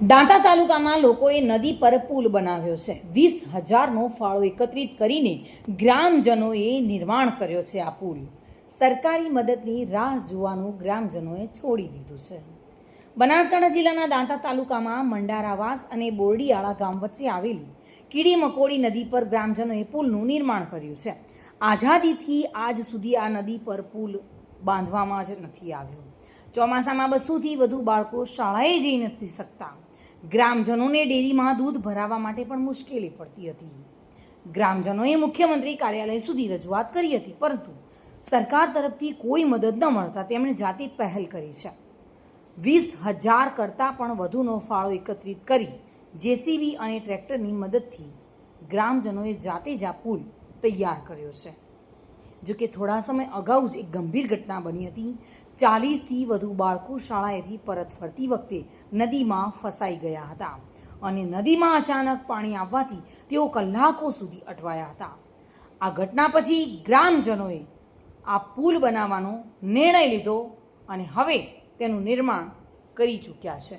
દાંતા તાલુકામાં લોકોએ નદી પર પુલ બનાવ્યો છે. વીસ હજારનો ફાળો એકત્રિત કરીને ગ્રામજનોએ નિર્માણ કર્યો છે આ પુલ. સરકારી મદદની રાહ જોવાનું ગ્રામજનોએ છોડી દીધું છે. બનાસકાંઠા જિલ્લાના દાંતા તાલુકામાં મંડારાવાસ અને બોરડીયાળા ગામ વચ્ચે આવેલી કીડી મકોડી નદી પર ગ્રામજનોએ પુલનું નિર્માણ કર્યું છે. આઝાદીથી આજ સુધી આ નદી પર પુલ બાંધવામાં જ નથી આવ્યો. ચોમાસામાં બસોથી વધુ બાળકો શાળાએ જઈ નથી શકતા. ગ્રામજનોને ડેરીમાં દૂધ ભરાવવા માટે પણ મુશ્કેલી પડતી હતી. ગ્રામજનોએ મુખ્યમંત્રી કાર્યાલય સુધી રજૂઆત કરી હતી, પરંતુ સરકાર તરફથી કોઈ મદદ ન મળતા તેમણે જાતે પહેલ કરી છે. વીસ હજાર કરતાં પણ વધુનો ફાળો એકત્રિત કરી જેસીબી અને ટ્રેક્ટરની મદદથી ગ્રામજનોએ જાતે જ આ પુલ તૈયાર કર્યો છે. જો કે થોડા સમય અગાઉ જ એક ગંભીર ઘટના બની હતી. ચાલીસથી વધુ બાળકો શાળાએથી પરત ફરતી વખતે નદીમાં ફસાઈ ગયા હતા અને નદીમાં અચાનક પાણી આવવાથી તેઓ કલાકો સુધી અટવાયા હતા. આ ઘટના પછી ગ્રામજનોએ આ પુલ બનાવવાનો નિર્ણય લીધો અને હવે તેનું નિર્માણ કરી ચૂક્યા છે.